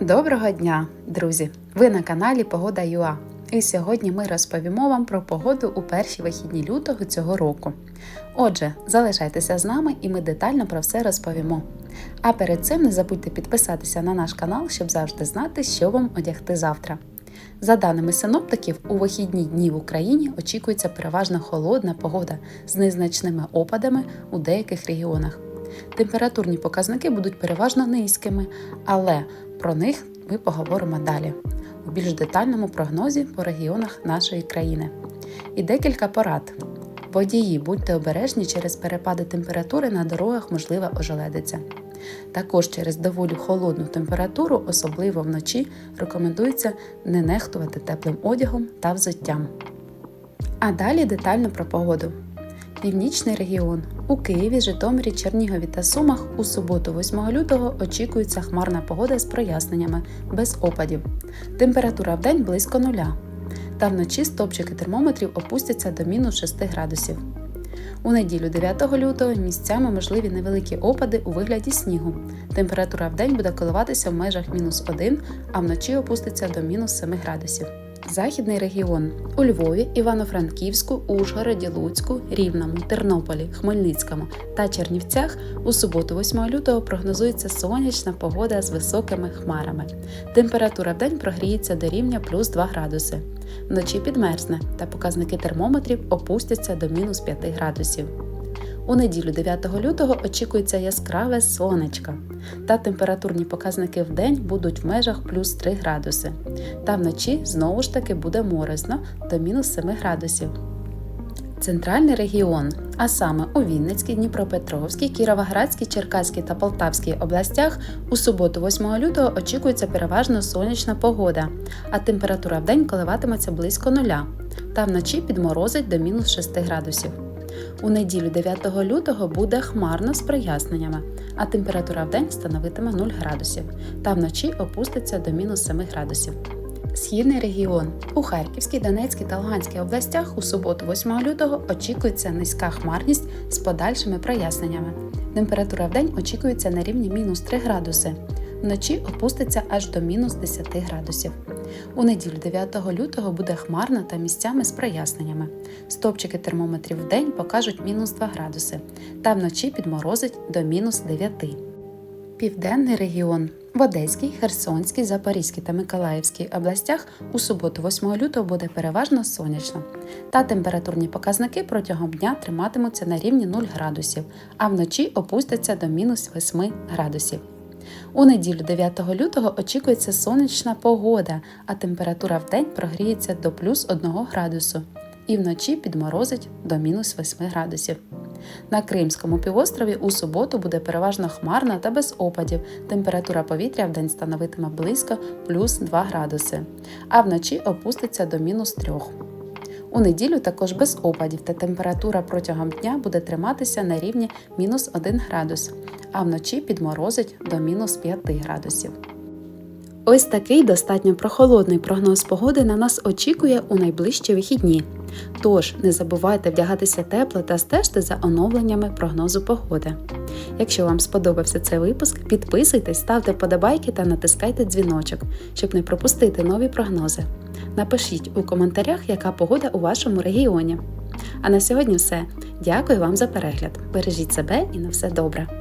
Доброго дня, друзі! Ви на каналі Погода ЮА. І сьогодні ми розповімо вам про погоду у перші вихідні лютого цього року. Отже, залишайтеся з нами і ми детально про все розповімо. А перед цим не забудьте підписатися на наш канал, щоб завжди знати, що вам одягти завтра. За даними синоптиків, у вихідні дні в Україні очікується переважно холодна погода з незначними опадами у деяких регіонах. Температурні показники будуть переважно низькими, але про них ми поговоримо далі у більш детальному прогнозі по регіонах нашої країни. І декілька порад. Водії, будьте обережні через перепади температури на дорогах можлива ожеледиця. Також через доволі холодну температуру, особливо вночі, рекомендується не нехтувати теплим одягом та взуттям. А далі детально про погоду. Північний регіон. У Києві, Житомирі, Чернігові та Сумах у суботу, 8 лютого, очікується хмарна погода з проясненнями, без опадів. Температура в день близько нуля. Та вночі стопчики термометрів опустяться до мінус 6 градусів. У неділю 9 лютого місцями можливі невеликі опади у вигляді снігу. Температура в день буде коливатися в межах мінус 1, а вночі опуститься до мінус 7 градусів. Західний регіон у Львові, Івано-Франківську, Ужгороді, Луцьку, Рівному, Тернополі, Хмельницькому та Чернівцях у суботу, 8 лютого, прогнозується сонячна погода з високими хмарами. Температура в день прогріється до рівня плюс 2 градуси. Вночі підмерзне та показники термометрів опустяться до мінус 5 градусів. У неділю 9 лютого очікується яскраве сонечко, та температурні показники в день будуть в межах плюс 3 градуси. Та вночі знову ж таки буде морозно до мінус 7 градусів. Центральний регіон, а саме у Вінницькій, Дніпропетровській, Кіровоградській, Черкаській та Полтавській областях, у суботу, 8 лютого, очікується переважно сонячна погода, а температура в день коливатиметься близько нуля, та вночі підморозить до мінус 6 градусів. У неділю 9 лютого буде хмарно з проясненнями, а температура в день становитиме 0 градусів, та вночі опуститься до мінус 7 градусів. Східний регіон у Харківській, Донецькій та Луганській областях у суботу, 8 лютого, очікується низька хмарність з подальшими проясненнями. Температура в день очікується на рівні мінус 3 градуси. Вночі опуститься аж до мінус 10 градусів. У неділю 9 лютого буде хмарно та місцями з проясненнями. Стопчики термометрів в день покажуть мінус 2 градуси, та вночі підморозить до мінус 9. Південний регіон в Одеській, Херсонській, Запорізькій та Миколаївській областях у суботу, 8 лютого, буде переважно сонячно. Та температурні показники протягом дня триматимуться на рівні 0 градусів, а вночі опустяться до мінус 8 градусів. У неділю 9 лютого очікується сонячна погода, а температура в день прогріється до плюс 1 градусу і вночі підморозить до мінус 8 градусів. На Кримському півострові у суботу буде переважно хмарно та без опадів. Температура повітря в день становитиме близько плюс 2 градуси, а вночі опуститься до мінус 3. У неділю також без опадів та температура протягом дня буде триматися на рівні мінус 1 градус, а вночі підморозить до мінус 5 градусів. Ось такий достатньо прохолодний прогноз погоди на нас очікує у найближчі вихідні. Тож не забувайте вдягатися тепло та стежте за оновленнями прогнозу погоди. Якщо вам сподобався цей випуск, підписуйтесь, ставте вподобайки та натискайте дзвіночок, щоб не пропустити нові прогнози. Напишіть у коментарях, яка погода у вашому регіоні. А на сьогодні все. Дякую вам за перегляд. Бережіть себе і на все добре!